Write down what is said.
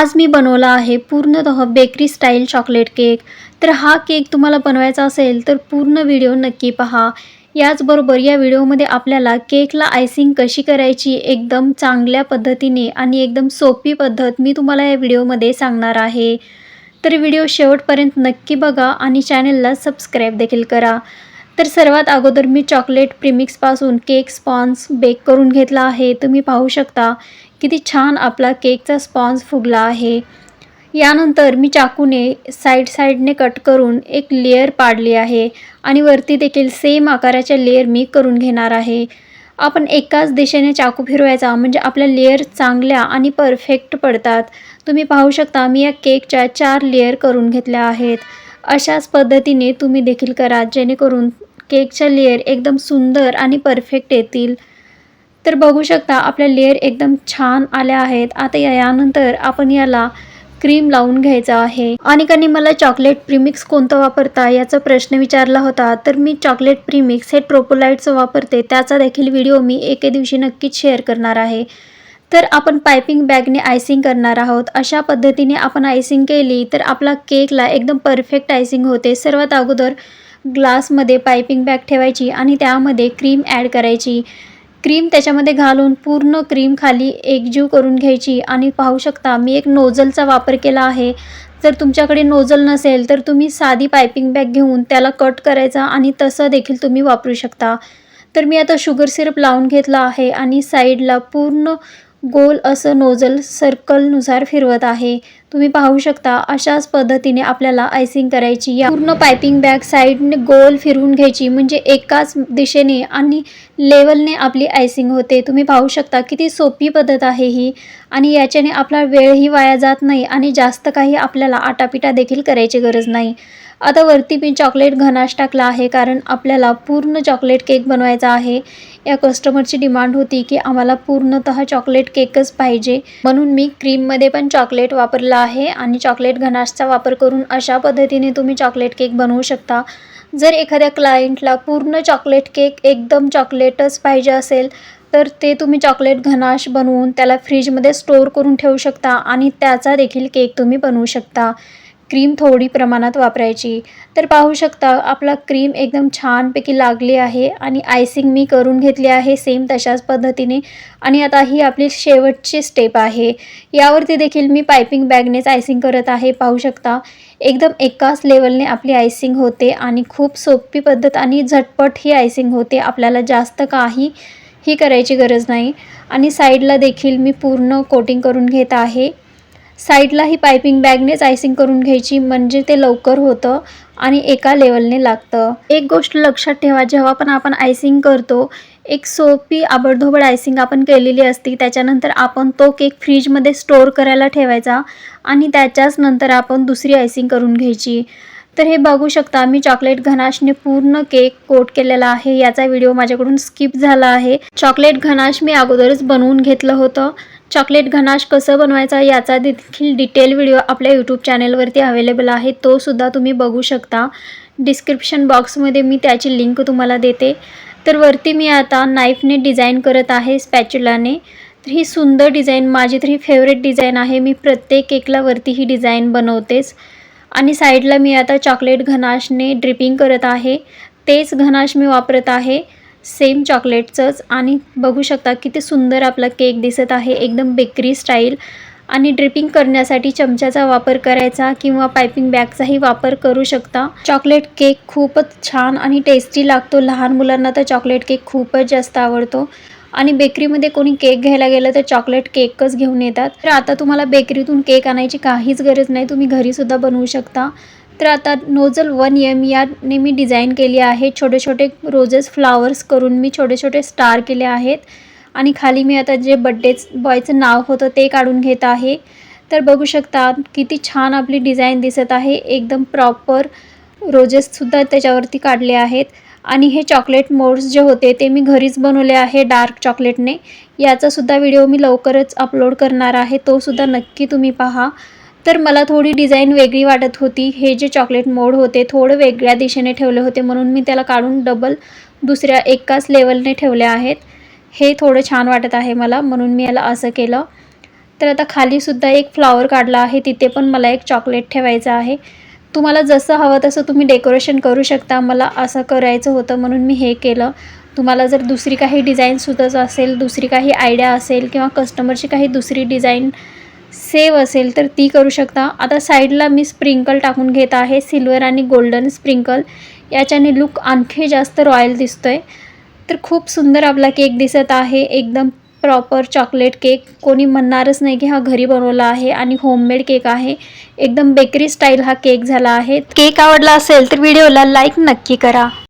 आज मी बनवला आहे पूर्णतः बेकरी स्टाईल चॉकलेट केक तर हा केक तुम्हाला बनवायचा असेल तर पूर्ण व्हिडिओ नक्की पहा. याचबरोबर या व्हिडिओमध्ये आपल्याला केकला आयसिंग कशी करायची एकदम चांगल्या पद्धतीने आणि एकदम सोपी पद्धत मी तुम्हाला या व्हिडिओमध्ये सांगणार आहे. तर व्हिडिओ शेवटपर्यंत नक्की बघा आणि चॅनलला सबस्क्राईब देखील करा. तर सर्वात अगोदर मी चॉकलेट प्रिमिक्सपासून केक स्पॉन्स बेक करून घेतला आहे. तुम्ही पाहू शकता किती छान आपला केकचा स्पॉन्ज फुगला आहे. यानंतर मी चाकूने साईड साईडने कट करून एक लेअर पाडली आहे आणि वरती देखील सेम आकाराच्या लेअर मी करून घेणार आहे. आपण एकाच दिशेने चाकू फिरवायचा म्हणजे आपल्या लेअर चांगल्या आणि परफेक्ट पडतात. तुम्ही पाहू शकता मी या केकच्या चार लेअर करून घेतल्या आहेत. अशाच पद्धतीने तुम्ही देखील करा जेणेकरून केकच्या लेअर एकदम सुंदर आणि परफेक्ट येतील. तर बघू शकता आपल्या लेअर एकदम छान आल्या आहेत. आता या- यानंतर आपण याला क्रीम लावून घ्यायचा आहे. अनेकांनी मला चॉकलेट प्रीमिक्स कोणतं वापरता याचा प्रश्न विचारला होता. तर मी चॉकलेट प्रीमिक्स हे ट्रोपोलाइटचं वापरते. त्याचा देखील व्हिडिओ मी एके दिवशी नक्कीच शेअर करणार आहे. तर आपण पायपिंग बॅगने आयसिंग करणार आहोत. अशा पद्धतीने आपण आयसिंग केली तर आपला केकला एकदम परफेक्ट आयसिंग होते. सर्वात अगोदर ग्लासमध्ये पायपिंग बॅग ठेवायची आणि त्यामध्ये क्रीम ॲड करायची. क्रीम त्याच्यामध्ये घालून पूर्ण क्रीम खाली एकजीव करून घ्यायची आणि पाहू शकता मी एक नोझलचा वापर केला आहे. जर तुमच्याकडे नोझल नसेल तर तुम्ही साधी पायपिंग बॅग घेऊन त्याला कट करायचा आणि तसं देखील तुम्ही वापरू शकता. तर मी आता शुगर सिरप लावून घेतला आहे आणि साईडला पूर्ण गोल असं नोझल सर्कलनुसार फिरवत आहे. तुम्ही पाहू शकता अशाच पद्धतीने आपल्याला आयसिंग करायची. या पूर्ण पायपिंग बॅग साईडने गोल फिरवून घ्यायची म्हणजे एकाच दिशेने आणि लेवलने आपली आयसिंग होते. तुम्ही पाहू शकता किती सोपी पद्धत आहे ही. आणि याच्याने आपला वेळही वाया जात नाही आणि जास्त काही आपल्याला आटापिटा देखील करायची गरज नाही. आता वरती मी चॉकलेट घनाश टाकला आहे कारण आपल्याला पूर्ण चॉकलेट केक बनवायचा आहे. या कस्टमरची डिमांड होती की आम्हाला पूर्णतः चॉकलेट केकच पाहिजे. म्हणून मी क्रीममध्ये पण चॉकलेट वापरला आहे आणि चॉकलेट घनाशचा वापर करून अशा पद्धतीने तुम्ही चॉकलेट केक बनवू शकता. जर एखाद्या क्लायंटला पूर्ण चॉकलेट केक एकदम चॉकलेटच पाहिजे असेल तर ते तुम्ही चॉकलेट घनाश बनवून त्याला फ्रीजमध्ये स्टोअर करून ठेवू शकता आणि त्याचा देखील केक तुम्ही बनवू शकता. क्रीम थोडी प्रमाणात वापरायची. तर पाहू शकता आपला क्रीम एकदम छानपैकी लागली आहे आणि आयसिंग मी करून घेतली आहे सेम तशाच पद्धतीने. आणि आता ही आपली शेवटची स्टेप आहे. यावरती देखील मी पायपिंग बॅगनेच आयसिंग करत आहे. पाहू शकता एकदम एकाच लेवलने आपली आयसिंग होते आणि खूप सोपी पद्धत आणि झटपट ही आयसिंग होते. आपल्याला जास्त काही ही करायची गरज नाही. आणि साईडला देखील मी पूर्ण कोटिंग करून घेत आहे. साईडला ही पायपिंग बॅगनेच आयसिंग करून घ्यायची म्हणजे ते लवकर होतं आणि एका लेवलने लागतं. एक गोष्ट लक्षात ठेवा जेव्हा पण आपण आयसिंग करतो एक सोपी आबडधोबड आयसिंग आपण केलेली असती त्याच्यानंतर आपण तो केक फ्रीजमध्ये स्टोअर करायला ठेवायचा आणि त्याच्याच नंतर आपण दुसरी आयसिंग करून घ्यायची. तर हे बघू शकता मी चॉकलेट घनाशने पूर्ण केक कोट केलेला आहे याचा व्हिडिओ माझ्याकडून स्किप झाला आहे. चॉकलेट घनाश मी अगोदरच बनवून घेतलं होतं चॉकलेट घनाश कसं बनवायचा याचा देखील डिटेल व्हिडिओ आपल्या यूट्यूब चॅनेलवरती अवेलेबल आहे. तो सुद्धा तुम्ही बघू शकता. डिस्क्रिप्शन बॉक्समध्ये मी त्याची लिंक तुम्हाला देते. तर वरती मी आता नाईफने डिझाईन करत आहे स्पॅच्युलाने तर ही सुंदर डिझाईन माझी तर ही फेवरेट डिझाईन आहे. मी प्रत्येक केकला वरती ही डिझाईन बनवतेच. आणि साईडला मी आता चॉकलेट घनाशने ड्रिपिंग करत आहे. तेच घनाश मी वापरत आहे. सेम चॉकलेटचंच आणि बघू शकता किती सुंदर आपला केक दिसत आहे एकदम बेकरी स्टाईल. आणि ड्रिपिंग करण्यासाठी चमच्याचा वापर करायचा किंवा पायपिंग बॅगचाही वापर करू शकता. चॉकलेट केक खूपच छान आणि टेस्टी लागतो. लहान मुलांना तर चॉकलेट केक खूपच जास्त आवडतो. आणि बेकरीमध्ये कोणी केक घ्यायला गेलं तर चॉकलेट केकच घेऊन येतात. तर आता तुम्हाला बेकरीतून केक आणायची काहीच गरज नाही. तुम्ही घरीसुद्धा बनवू शकता. तर आता नोझल वन एम याने मी डिझाईन केली आहे. छोटे छोटे रोजेस फ्लावर्स करून मी छोटे छोटे स्टार केले आहेत. आणि खाली मी आता जे बड्डे बॉयचं नाव होतं ते काढून घेत आहे. तर बघू शकता किती छान आपली डिझाईन दिसत आहे. एकदम प्रॉपर रोजेससुद्धा त्याच्यावरती काढले आहेत. आणि हे चॉकलेट मोड्स जे होते ते मी घरीच बनवले आहे डार्क चॉकलेटने. याचासुद्धा व्हिडिओ मी लवकरच अपलोड करणार आहे. तोसुद्धा नक्की तुम्ही पहा. तर मला थोडी डिझाईन वेगळी वाटत होती. हे जे चॉकलेट मोड होते थोडं वेगळ्या दिशेने ठेवले होते म्हणून मी त्याला काढून डबल दुसऱ्या एकाच लेवलने ठेवले आहेत. हे थोडं छान वाटत आहे मला म्हणून मी याला असं केलं. तर आता खालीसुद्धा एक फ्लॉवर काढला आहे. तिथे पण मला एक चॉकलेट ठेवायचं आहे. तुम्हाला जसं हवं तसं तुम्ही डेकोरेशन करू शकता. मला असं करायचं होतं म्हणून मी हे केलं. तुम्हाला जर दुसरी काही डिझाईन सुचत असेल दुसरी काही आयडिया असेल किंवा कस्टमरची काही दुसरी डिझाईन सेव असेल तर ती करू शकता. आता साईडला मी स्प्रिंकल टाकून घेत आहे. सिल्वर आणि गोल्डन स्प्रिंकल. याच्याने लुक आणखी जास्त रॉयल दिसतोय. तर खूप सुंदर आपला केक दिसत आहे. एकदम प्रॉपर चॉकलेट केक. कोणी म्हणणारच नाही की हा घरी बनवला आहे आणि होममेड केक आहे. एकदम बेकरी स्टाईल हा केक झाला आहे. केक आवडला असेल तर व्हिडिओला लाईक नक्की करा.